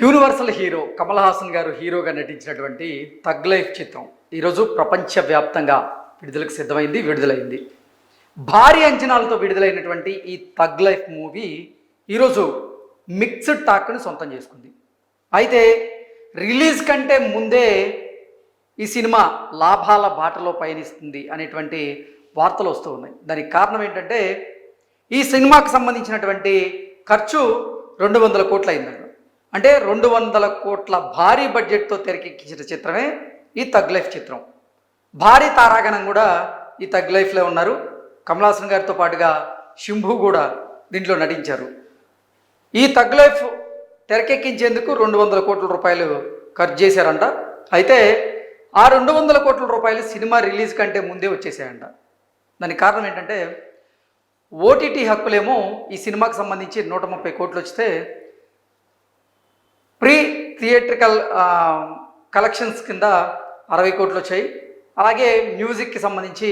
Universal hero Kamal Haasan గారు హీరోగా నటించినటువంటి తగ్ లైఫ్ చిత్రం ఈరోజు ప్రపంచవ్యాప్తంగా విడుదలకు సిద్ధమైంది విడుదలైంది. భారీ అంచనాలతో విడుదలైనటువంటి ఈ తగ్ లైఫ్ మూవీ ఈరోజు మిక్స్డ్ టాక్ని సొంతం చేసుకుంది. అయితే రిలీజ్ కంటే ముందే ఈ సినిమా లాభాల బాటలో పయనిస్తుంది అనేటువంటి వార్తలు వస్తూ ఉన్నాయి. దానికి కారణం ఏంటంటే ఈ సినిమాకు సంబంధించినటువంటి ఖర్చు రెండు వందల కోట్లు అయిందంట అంటే రెండు వందల కోట్ల భారీ బడ్జెట్తో తెరకెక్కించిన చిత్రమే ఈ తగ్ లైఫ్ చిత్రం. భారీ తారాగణం కూడా ఈ తగ్ లైఫ్లో ఉన్నారు. కమలాసన్ గారితో పాటుగా శంభు కూడా దీంట్లో నటించారు. ఈ తగ్ లైఫ్ తెరకెక్కించేందుకు రెండు వందల కోట్ల రూపాయలు ఖర్చు చేశారంట. అయితే ఆ రెండు వందల కోట్ల రూపాయలు సినిమా రిలీజ్ కంటే ముందే వచ్చేసాయంట. దానికి కారణం ఏంటంటే ఓటీటీ హక్కులేమో ఈ సినిమాకు సంబంధించి నూట ముప్పై కోట్లు వస్తే ప్రీ థియేట్రికల్ కలెక్షన్స్ కింద అరవై కోట్లు వచ్చాయి. అలాగే మ్యూజిక్కి సంబంధించి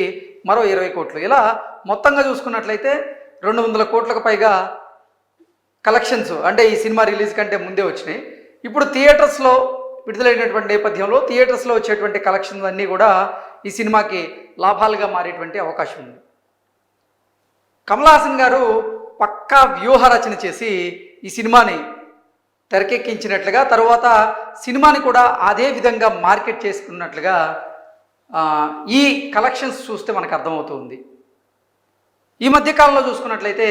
మరో ఇరవై కోట్లు. ఇలా మొత్తంగా చూసుకున్నట్లయితే రెండు వందల కోట్లకు పైగా కలెక్షన్స్ అంటే ఈ సినిమా రిలీజ్ కంటే ముందే వచ్చినాయి. ఇప్పుడు థియేటర్స్లో విడుదలైనటువంటి నేపథ్యంలో థియేటర్స్లో వచ్చేటువంటి కలెక్షన్స్ అన్నీ కూడా ఈ సినిమాకి లాభాలుగా మారేటువంటి అవకాశం ఉంది. కమల్ హాసన్ గారు పక్కా వ్యూహ రచన చేసి ఈ సినిమాని తెరకెక్కించినట్లుగా తరువాత సినిమాని కూడా అదే విధంగా మార్కెట్ చేసుకున్నట్లుగా ఈ కలెక్షన్స్ చూస్తే మనకు అర్థమవుతుంది. ఈ మధ్యకాలంలో చూసుకున్నట్లయితే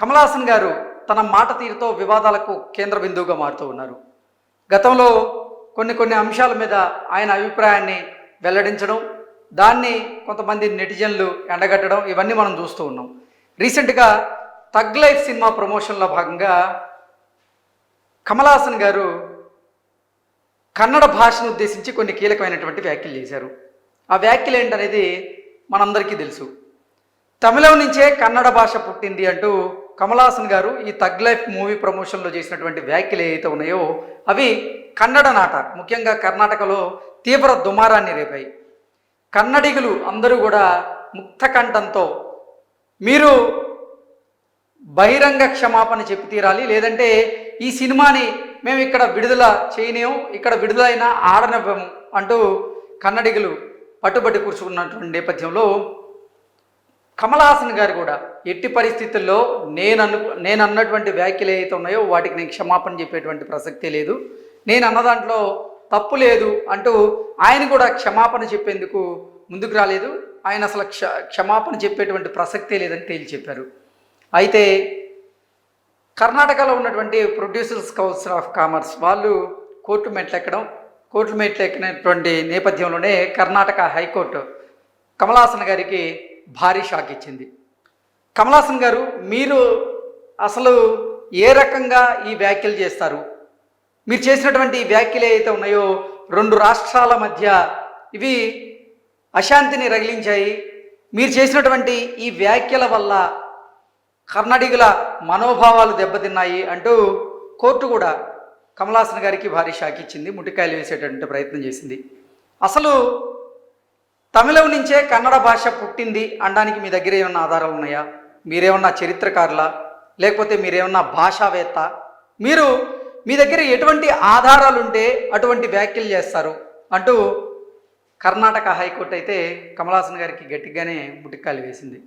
కమలాసన్ గారు తన మాట తీరుతో వివాదాలకు కేంద్ర బిందువుగా మారుతూ ఉన్నారు. గతంలో కొన్ని కొన్ని అంశాల మీద ఆయన అభిప్రాయాన్ని వెల్లడించడం దాన్ని కొంతమంది నెటిజన్లు ఎండగట్టడం ఇవన్నీ మనం చూస్తూ ఉన్నాం. రీసెంట్గా తగ్ లైఫ్ సినిమా ప్రమోషన్లో భాగంగా కమలాసన్ గారు కన్నడ భాషను ఉద్దేశించి కొన్ని కీలకమైనటువంటి వ్యాఖ్యలు చేశారు. ఆ వ్యాఖ్యలు ఏంటనేది మనందరికీ తెలుసు. తమిళం నుంచే కన్నడ భాష పుట్టింది అంటూ కమలాసన్ గారు ఈ తగ్ లైఫ్ మూవీ ప్రమోషన్లో చేసినటువంటి వ్యాఖ్యలు ఏవైతే ఉన్నాయో అవి కన్నడ నాట ముఖ్యంగా కర్ణాటకలో తీవ్ర దుమారాన్ని రేపాయి. కన్నడిగులు అందరూ కూడా ముక్తకంఠంతో మీరు బహిరంగ క్షమాపణ చెప్పి తీరాలి లేదంటే ఈ సినిమాని మేము ఇక్కడ విడుదల చేయలేము ఇక్కడ విడుదలైన ఆడనివ్వము అంటూ కన్నడిగులు పట్టుబట్టి కూర్చుకున్నటువంటి నేపథ్యంలో కమల్ హాసన్ గారు కూడా ఎట్టి పరిస్థితుల్లో నేను అను నేను అన్నటువంటి వ్యాఖ్యలు ఏవైతే ఉన్నాయో వాటికి నేను క్షమాపణ చెప్పేటువంటి ప్రసక్తే లేదు. నేను అన్న దాంట్లో తప్పు లేదు అంటూ ఆయన కూడా క్షమాపణ చెప్పేందుకు ముందుకు రాలేదు. ఆయన అసలు క్ష క్షమాపణ చెప్పేటువంటి ప్రసక్తే లేదని తేల్చి చెప్పారు. అయితే కర్ణాటకలో ఉన్నటువంటి ప్రొడ్యూసర్స్ కౌన్సిల్ ఆఫ్ కామర్స్ వాళ్ళు కోర్టు మెట్లు ఎక్కడం కోర్టు మెట్లు ఎక్కినటువంటి నేపథ్యంలోనే కర్ణాటక హైకోర్టు కమలాసన్ గారికి భారీ షాక్ ఇచ్చింది. కమలాసన్ గారు మీరు అసలు ఏ రకంగా ఈ వ్యాఖ్యలు చేస్తారు? మీరు చేసినటువంటి వ్యాఖ్యలు ఏవైతే ఉన్నాయో రెండు రాష్ట్రాల మధ్య ఇవి అశాంతిని రగిలించాయి. మీరు చేసినటువంటి ఈ వ్యాఖ్యల వల్ల కర్ణాటకల మనోభావాలు దెబ్బతిన్నాయి అంటూ కోర్టు కూడా కమలాసన్ గారికి భారీ షాక్ ఇచ్చింది ముటికాయలు వేసేటటువంటి ప్రయత్నం చేసింది. అసలు తమిళం నుంచే కన్నడ భాష పుట్టింది అనడానికి మీ దగ్గర ఏమన్నా ఆధారాలు ఉన్నాయా? మీరేమన్నా చరిత్రకారులా? లేకపోతే మీరేమన్నా భాషావేత్త? మీరు మీ దగ్గర ఎటువంటి ఆధారాలు ఉంటే అటువంటి వ్యాఖ్యలు చేస్తారు? అంటూ కర్ణాటక హైకోర్టు అయితే కమలాసన్ గారికి గట్టిగానే ముట్టికాయలు వేసింది.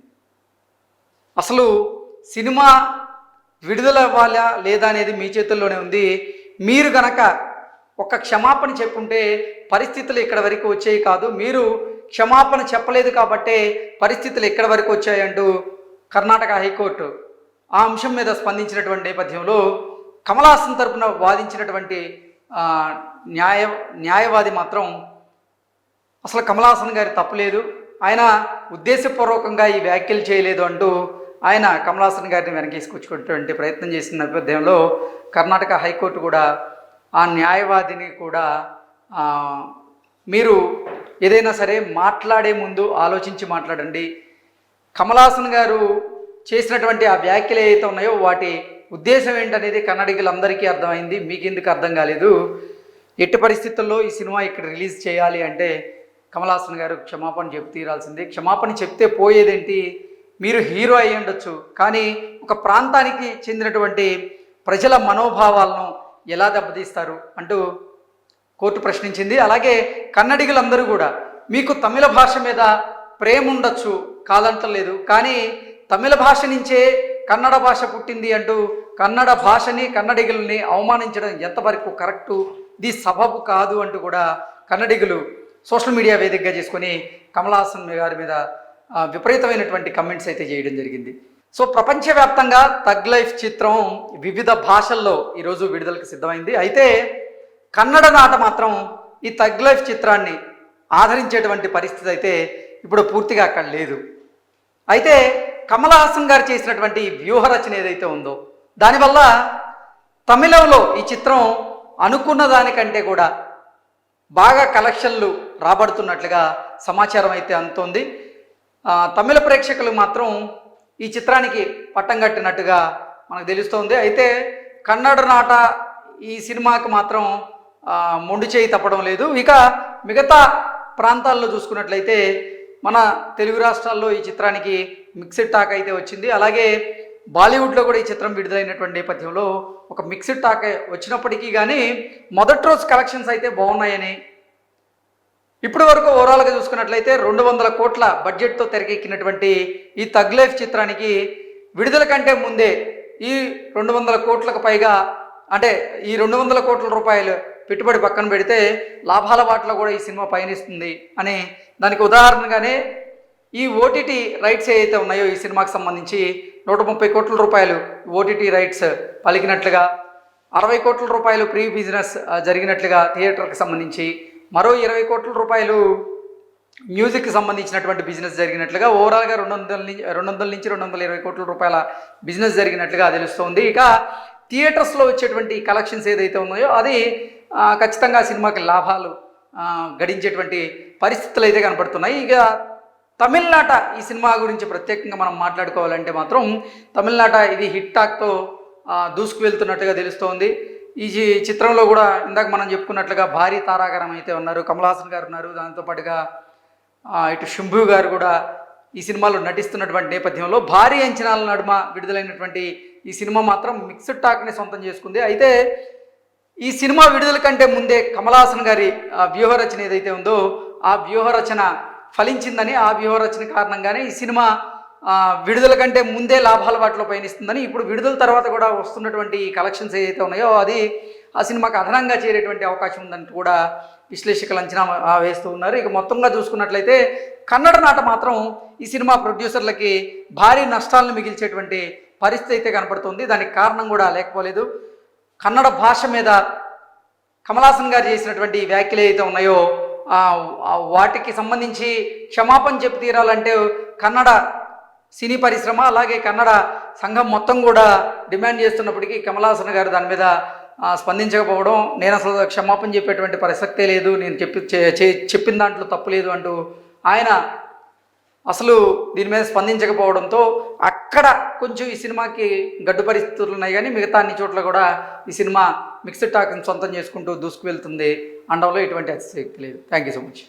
అసలు సినిమా విడుదల అవ్వాలా లేదా అనేది మీ చేతుల్లోనే ఉంది. మీరు గనక ఒక క్షమాపణ చెప్పుంటే పరిస్థితులు ఇక్కడ వరకు వచ్చాయి కాదు. మీరు క్షమాపణ చెప్పలేదు కాబట్టే పరిస్థితులు ఇక్కడ వరకు వచ్చాయంటూ కర్ణాటక హైకోర్టు ఆ అంశం మీద స్పందించినటువంటి నేపథ్యంలో కమలాసన్ తరపున వాదించినటువంటి న్యాయ న్యాయవాది మాత్రం అసలు కమలాసన్ గారి తప్పులేదు ఆయన ఉద్దేశపూర్వకంగా ఈ వ్యాఖ్యలు చేయలేదు అంటూ ఆయన కమలాసన్ గారిని వెనకేసుకొచ్చుకునేటువంటి ప్రయత్నం చేసిన నేపథ్యంలో కర్ణాటక హైకోర్టు కూడా ఆ న్యాయవాదిని కూడా మీరు ఏదైనా సరే మాట్లాడే ముందు ఆలోచించి మాట్లాడండి. కమలాసన్ గారు చేసినటువంటి ఆ వ్యాఖ్యలు ఏవైతే ఉన్నాయో వాటి ఉద్దేశం ఏంటనేది కన్నడిగులందరికీ అర్థమైంది మీకు ఎందుకు అర్థం కాలేదు. ఎట్టి పరిస్థితుల్లో ఈ సినిమా ఇక్కడ రిలీజ్ చేయాలి అంటే కమలాసన్ గారు క్షమాపణ చెప్పి తీరాల్సిందే. క్షమాపణ చెప్తే పోయేదేంటి? మీరు హీరో అయి ఉండొచ్చు. కానీ ఒక ప్రాంతానికి చెందినటువంటి ప్రజల మనోభావాలను ఎలా దెబ్బతీస్తారు అంటూ కోర్టు ప్రశ్నించింది. అలాగే కన్నడిగులందరూ కూడా మీకు తమిళ భాష మీద ప్రేమ ఉండొచ్చు కాదంటలేదు కానీ తమిళ భాష నుంచే కన్నడ భాష పుట్టింది అంటూ కన్నడ భాషని కన్నడిగుల్ని అవమానించడం ఎంతవరకు కరెక్టు? ఇది సబబు కాదు అంటూ కూడా కన్నడిగులు సోషల్ మీడియా వేదికగా చేసుకొని కమలాసన్ గారి మీద విపరీతమైనటువంటి కమెంట్స్ అయితే చేయడం జరిగింది. సో ప్రపంచవ్యాప్తంగా తగ్ లైఫ్ చిత్రం వివిధ భాషల్లో ఈరోజు విడుదలకు సిద్ధమైంది. అయితే కన్నడ నాట మాత్రం ఈ తగ్ లైఫ్ చిత్రాన్ని ఆదరించేటువంటి పరిస్థితి అయితే ఇప్పుడు పూర్తిగా అక్కడ లేదు. అయితే కమల్ హాసన్ గారు చేసినటువంటి వ్యూహరచన వ్యూహ రచన ఏదైతే ఉందో దానివల్ల తమిళంలో ఈ చిత్రం అనుకున్న దానికంటే కూడా బాగా కలెక్షన్లు రాబడుతున్నట్లుగా సమాచారం అయితే అందుతోంది. తమిళ ప్రేక్షకులు మాత్రం ఈ చిత్రానికి పట్టం కట్టినట్టుగా మనకు తెలుస్తోంది. అయితే కన్నడ నాట ఈ సినిమాకి మాత్రం మొండి చేయి తప్పడం లేదు. ఇక మిగతా ప్రాంతాల్లో చూసుకున్నట్లయితే మన తెలుగు రాష్ట్రాల్లో ఈ చిత్రానికి మిక్స్డ్ టాక్ అయితే వచ్చింది. అలాగే బాలీవుడ్లో కూడా ఈ చిత్రం విడుదలైనటువంటి నేపథ్యంలో ఒక మిక్స్డ్ టాక్ వచ్చినప్పటికీ కానీ మొదటి రోజు కలెక్షన్స్ అయితే బాగున్నాయని ఇప్పటి వరకు ఓవరాల్గా చూసుకున్నట్లయితే రెండు వందల కోట్ల బడ్జెట్తో తెరకెక్కినటువంటి ఈ తగ్ లైఫ్ చిత్రానికి విడుదల కంటే ముందే ఈ రెండు వందల కోట్లకు పైగా అంటే ఈ రెండు వందల కోట్ల రూపాయలు పెట్టుబడి పక్కన పెడితే లాభాల వాటిలో కూడా ఈ సినిమా పయనిస్తుంది అని దానికి ఉదాహరణగానే ఈ ఓటీటీ రైట్స్ ఏవైతే ఉన్నాయో ఈ సినిమాకి సంబంధించి నూట ముప్పై కోట్ల రూపాయలు ఓటీటీ రైట్స్ పలికినట్లుగా అరవై కోట్ల రూపాయలు ప్రీ బిజినెస్ జరిగినట్లుగా థియేటర్కి సంబంధించి మరో ఇరవై కోట్ల రూపాయలు మ్యూజిక్కి సంబంధించినటువంటి బిజినెస్ జరిగినట్లుగా ఓవరాల్గా రెండు వందల నుంచి రెండు వందల నుంచి రెండు వందల ఇరవై కోట్ల రూపాయల బిజినెస్ జరిగినట్లుగా తెలుస్తోంది. ఇక థియేటర్స్లో వచ్చేటువంటి కలెక్షన్స్ ఏదైతే ఉన్నాయో అది ఖచ్చితంగా సినిమాకి లాభాలు గడించేటువంటి పరిస్థితులు అయితే కనపడుతున్నాయి. ఇక తమిళనాట ఈ సినిమా గురించి ప్రత్యేకంగా మనం మాట్లాడుకోవాలంటే మాత్రం తమిళనాట ఇది హిట్ టాక్తో దూసుకు వెళ్తున్నట్టుగా తెలుస్తోంది. ఈ చిత్రంలో కూడా ఇందాక మనం చెప్పుకున్నట్లుగా భారీ తారాగణం అయితే ఉన్నారు. కమలాసన్ గారు ఉన్నారు. దాంతోపాటుగా ఇటు శుంభు గారు కూడా ఈ సినిమాలో నటిస్తున్నటువంటి నేపథ్యంలో భారీ అంచనాల నడుమ విడుదలైనటువంటి ఈ సినిమా మాత్రం మిక్స్డ్ టాక్ని సొంతం చేసుకుంది. అయితే ఈ సినిమా విడుదల కంటే ముందే కమలాసన్ గారి ఆ, వ్యూహరచన ఏదైతే ఉందో ఆ వ్యూహరచన ఫలించిందని ఆ వ్యూహరచన కారణంగానే ఈ సినిమా విడుదల కంటే ముందే లాభాల వాటిలో పయనిస్తుందని ఇప్పుడు విడుదల తర్వాత కూడా వస్తున్నటువంటి కలెక్షన్స్ ఏదైతే ఉన్నాయో అది ఆ సినిమాకి అదనంగా చేరేటువంటి అవకాశం ఉందని కూడా విశ్లేషకులు అంచనా వేస్తూ ఉన్నారు. ఇక మొత్తంగా చూసుకున్నట్లయితే కన్నడ నాట మాత్రం ఈ సినిమా ప్రొడ్యూసర్లకి భారీ నష్టాలను మిగిల్చేటువంటి పరిస్థితి అయితే కనపడుతుంది. దానికి కారణం కూడా లేకపోలేదు. కన్నడ భాష మీద కమలాసన్ గారు చేసినటువంటి వ్యాఖ్యలు ఏవైతే ఉన్నాయో వాటికి సంబంధించి క్షమాపణ చెప్పి తీరాలంటే కన్నడ సినీ పరిశ్రమ అలాగే కన్నడ సంఘం మొత్తం కూడా డిమాండ్ చేస్తున్నప్పటికీ కమలాసన్ గారు దాని మీద స్పందించకపోవడం నేను అసలు క్షమాపణ చెప్పేటువంటి ప్రసక్తే లేదు నేను చెప్పి చే- చే- చెప్పిన దాంట్లో తప్పు లేదు అంటూ ఆయన అసలు దీని మీద స్పందించకపోవడంతో అక్కడ కొంచెం ఈ సినిమాకి గడ్డు పరిస్థితులు ఉన్నాయి కానీ మిగతా అన్ని చోట్ల కూడా ఈ సినిమా మిక్స్డ్ టాక్ని సొంతం చేసుకుంటూ దూసుకు వెళ్తుంది అండంలో ఎటువంటి అతిశక్తి లేదు. Thank you so much